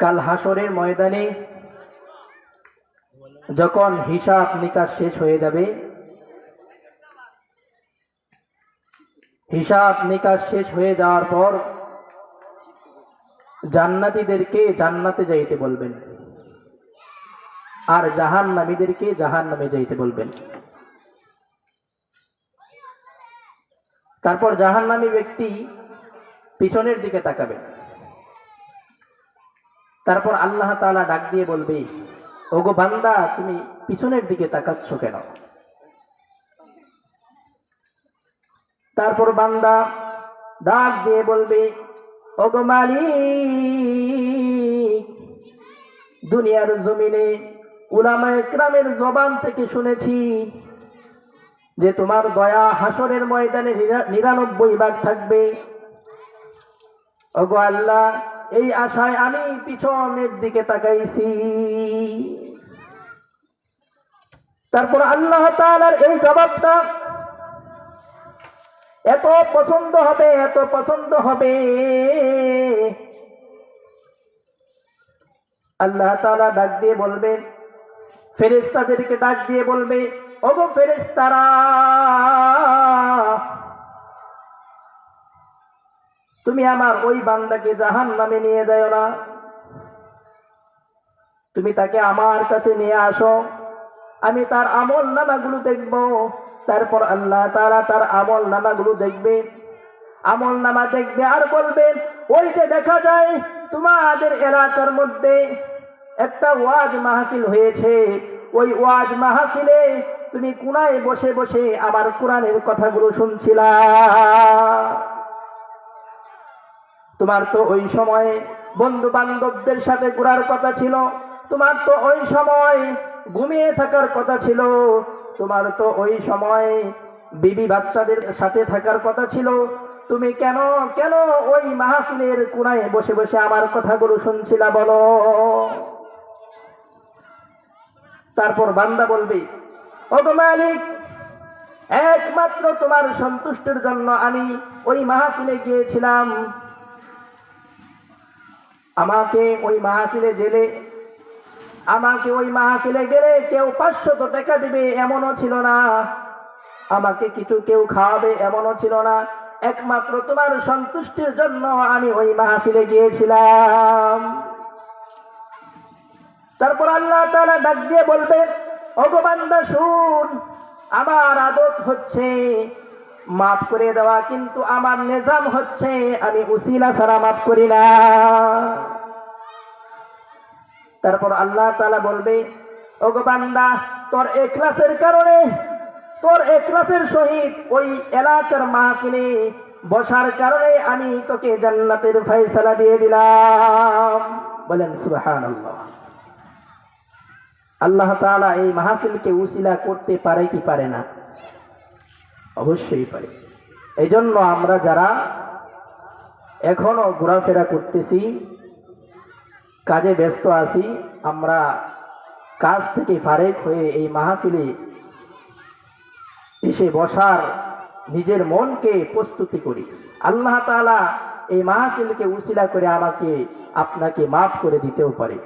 কাল হাসরের ময়দানে যখন হিসাব নিকাশ শেষ হয়ে যাবে, হিসাব নিকাশ শেষ হয়ে যাওয়ার পর জান্নাতীদেরকে জান্নাতে যাইতে বলবেন। আর জাহান নামীদেরকে জাহান নামে যাইতে বলবেন। তারপর জাহান নামী ব্যক্তি পিছনের দিকে তাকাবে তারপর আল্লাহ তাআলা ডাক দিয়ে বলবে, ওগো বান্দা, তুমি পিছনের দিকে তাকাচ্ছ কেন? তারপর বান্দা ডাক দিয়ে বলবে, ওগো মালিক, দুনিয়ার জমিনে উলামা একরামের জবান থেকে শুনেছি যে তোমার দয়া হাসরের ময়দানে নিরা- নিরানব্বই ভাগ থাকবে। ওগো আল্লাহ এই আশায় আমি পিছনের দিকে তাকাইছি। তারপর আল্লাহ তাআলার এই জবাবটা, এত পছন্দ হবে, এত পছন্দ হবে। আল্লাহ তাআলা ডাক দিয়ে বলবেন, ফেরেশতাদেরকে ডাক দিয়ে বলবে, ওগো ফেরেশতারা তুমি আমার ওই বান্দাকে জাহান নামে নিয়ে যাও না। তুমি তাকে আমার কাছে নিয়ে আসো। আমি তার আমল নামাগুলো দেখব। তারপর আল্লাহ তারা তার আমল নামাগুলো দেখবে। আমল নামা দেখবে আর বলবে, ওই যে দেখা যায় তোমাদের এলাকার মধ্যে একটা ওয়াজ মাহফিল হয়েছে। ওই ওয়াজ মাহফিলে তুমি কোনায় বসে বসে আমার কোরআনের কথাগুলো শুনছিলা? তোমার তো ওই সময়ে বন্ধু বান্ধবদের সাথে ঘোরার কথা ছিল, তোমার তো ওই সময় ঘুমিয়ে থাকার কথা ছিল, তোমার তো ওই সময় বিবি বাচ্চাদের সাথে থাকার কথা ছিল। তুমি কেন কেন ওই মাহফিলের কোনায় বসে বসে আমার কথাগুলো শুনছিলা বলো? তারপর বান্দা বলবে মালিক, একমাত্র তোমার সন্তুষ্টির জন্য আমি ওই মাহফিলে গিয়েছিলাম। আমাকে ওই মাহফিলে গেলে, আমাকে ওই মাহফিলে গেলে কেউ পাঁচশত টাকা দিবে এমনও ছিল না। আমাকে কিছু কেউ খাওয়াবে এমনও ছিল না। একমাত্র তোমার সন্তুষ্টির জন্য আমি ওই মাহফিলে গিয়েছিলাম। তারপর আল্লাহ তারা ডাক দিয়ে বলবে অগবান্দা শুন, আমার আদত হচ্ছে মাফ করে দেওয়া, কিন্তু আমার নিজাম হচ্ছে, আমি উসিলা ছাড়া মাফ করি না। তারপর আল্লাহ তালা বলবে অগবান্দা তোর এখলাসের কারণে, তোর এখলাসের সহিত ওই এলাকার মাহফিলে বসার কারণে আমি তোকে জান্নাতের ফয়সালা দিয়ে দিলাম। বলেন, সুবহানাল্লাহ। আল্লাহ তালা এই মাহফিলকে উসিলা করতে পারে কি পারে না? অবশ্যই পারে। এই জন্য আমরা যারা এখনও ঘোরাফেরা করতেছি, কাজে ব্যস্ত আছি, আমরা কাজ থেকে ফারেক হয়ে এই মাহফিলে এসে বসার নিজের মনকে প্রস্তুতি করি। আল্লাহ তাআলা এই মাহফিলকে উসিলা করে আমাকে আপনাকে মাফ করে দিতেও পারে।